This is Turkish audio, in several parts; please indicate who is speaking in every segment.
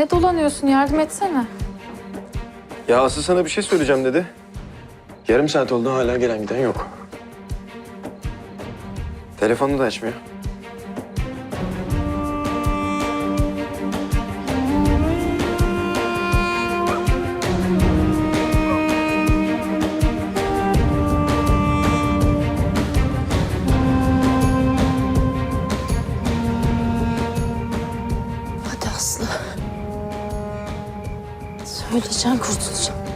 Speaker 1: Ne dolanıyorsun? Yardım etsene.
Speaker 2: Ya Aslı sana bir şey söyleyeceğim dedi. Yarım saat oldu hala gelen giden yok. Telefonu da açmıyor.
Speaker 3: Söyleyeceğim kurtulacağım.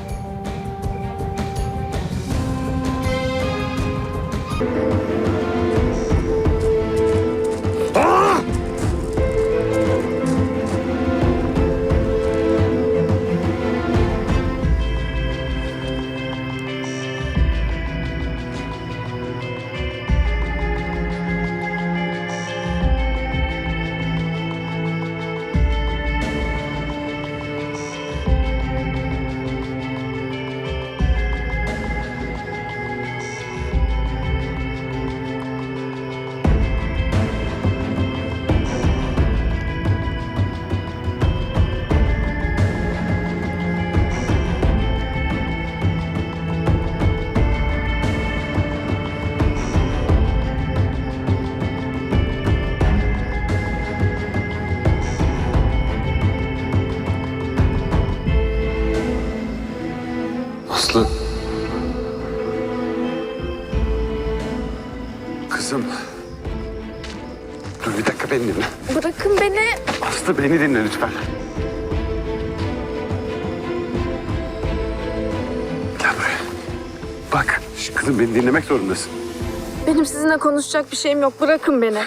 Speaker 4: Aslı. Kızım. Dur bir dakika beni dinle.
Speaker 3: Bırakın beni.
Speaker 4: Aslı beni dinle lütfen. Gel buraya. Bak şş, kızım beni dinlemek zorundasın.
Speaker 3: Benim sizinle konuşacak bir şeyim yok. Bırakın beni.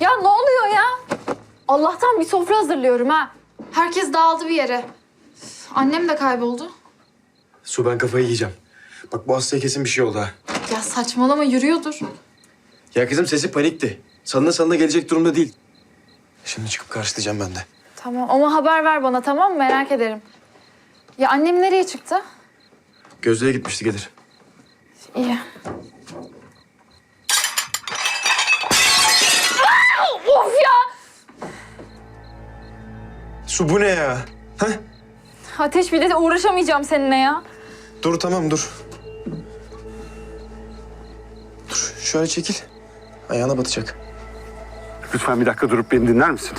Speaker 1: Ya ne oluyor ya? Allah'tan bir sofra hazırlıyorum ha. Herkes dağıldı bir yere. Annem de kayboldu.
Speaker 2: Su ben kafayı yiyeceğim. Bak bu hastaya kesin bir şey oldu ha.
Speaker 1: Ya saçmalama yürüyordur.
Speaker 2: Ya kızım sesi panikti. Salına salına gelecek durumda değil. Şimdi çıkıp karşılayacağım ben de.
Speaker 1: Tamam ama haber ver bana tamam mı? Merak ederim. Ya annem nereye çıktı?
Speaker 2: Gözlüğe gitmişti gelir.
Speaker 1: İyi.
Speaker 2: Su bu ne ya? Heh?
Speaker 1: Ateş bir de uğraşamayacağım seninle ya.
Speaker 2: Dur tamam dur. Dur şöyle çekil. Ayağına batacak.
Speaker 4: Lütfen bir dakika durup beni dinler misin?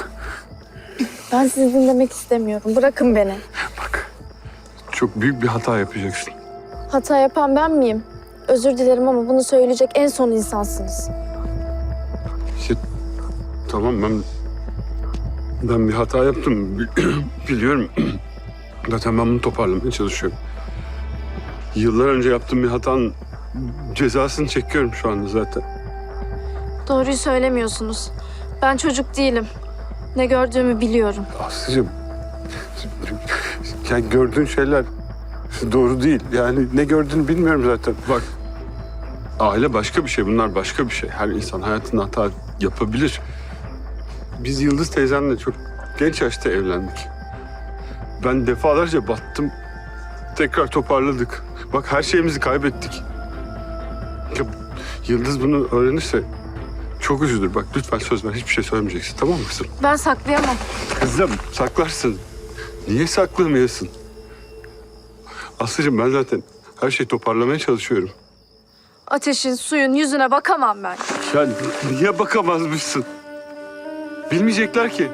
Speaker 3: Ben sizi dinlemek istemiyorum. Bırakın beni.
Speaker 4: Bak. Çok büyük bir hata yapacaksın.
Speaker 3: Hata yapan ben miyim? Özür dilerim ama bunu söyleyecek en son insansınız.
Speaker 4: İşte, tamam ben ben bir hata yaptım Bi- biliyorum. Zaten ben bunu toparlamaya çalışıyorum. Yıllar önce yaptığım bir hatanın cezasını çekiyorum şu anda zaten.
Speaker 3: Doğruyu söylemiyorsunuz. Ben çocuk değilim. Ne gördüğümü biliyorum.
Speaker 4: Aslıcığım, yani gördüğün şeyler doğru değil. Yani ne gördüğünü bilmiyorum zaten. Bak, aile başka bir şey, bunlar başka bir şey. Her insan hayatında hata yapabilir. Biz Yıldız teyzemle çok genç yaşta evlendik. Ben defalarca battım, tekrar toparladık. Bak her şeyimizi kaybettik. Ya, Yıldız bunu öğrenirse çok üzülür. Bak lütfen söz ver, hiçbir şey söylemeyeceksin tamam mı kızım?
Speaker 3: Ben saklayamam.
Speaker 4: Kızım saklarsın. Niye saklamıyorsun? Aslıcığım ben zaten her şeyi toparlamaya çalışıyorum.
Speaker 3: Ateşin, suyun yüzüne bakamam ben.
Speaker 4: Ya niye bakamazmışsın? Bilmeyecekler ki.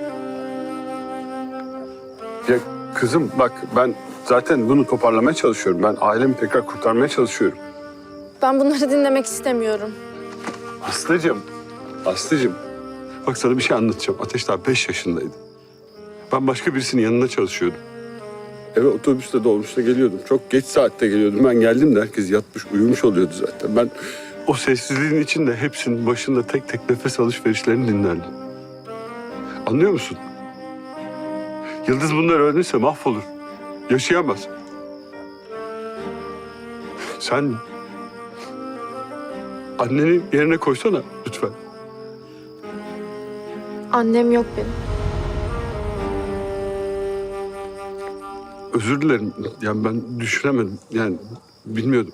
Speaker 4: Ya kızım bak ben zaten bunu toparlamaya çalışıyorum. Ben ailemi tekrar kurtarmaya çalışıyorum.
Speaker 3: Ben bunları dinlemek istemiyorum.
Speaker 4: Aslıcığım, Aslıcığım. Bak sana bir şey anlatacağım. Ateş daha beş yaşındaydı. Ben başka birisinin yanında çalışıyordum. Eve otobüste dolmuşta geliyordum. Çok geç saatte geliyordum. Ben geldim de herkes yatmış, uyumuş oluyordu zaten. Ben o sessizliğin içinde hepsinin başında tek tek nefes alışverişlerini dinlerdim. Anlıyor musun? Yıldız bunları öğrenirse mahvolur. Yaşayamaz. Sen annenin yerine koysana lütfen.
Speaker 3: Annem yok benim.
Speaker 4: Özür dilerim. Yani ben düşünemedim. Yani bilmiyordum.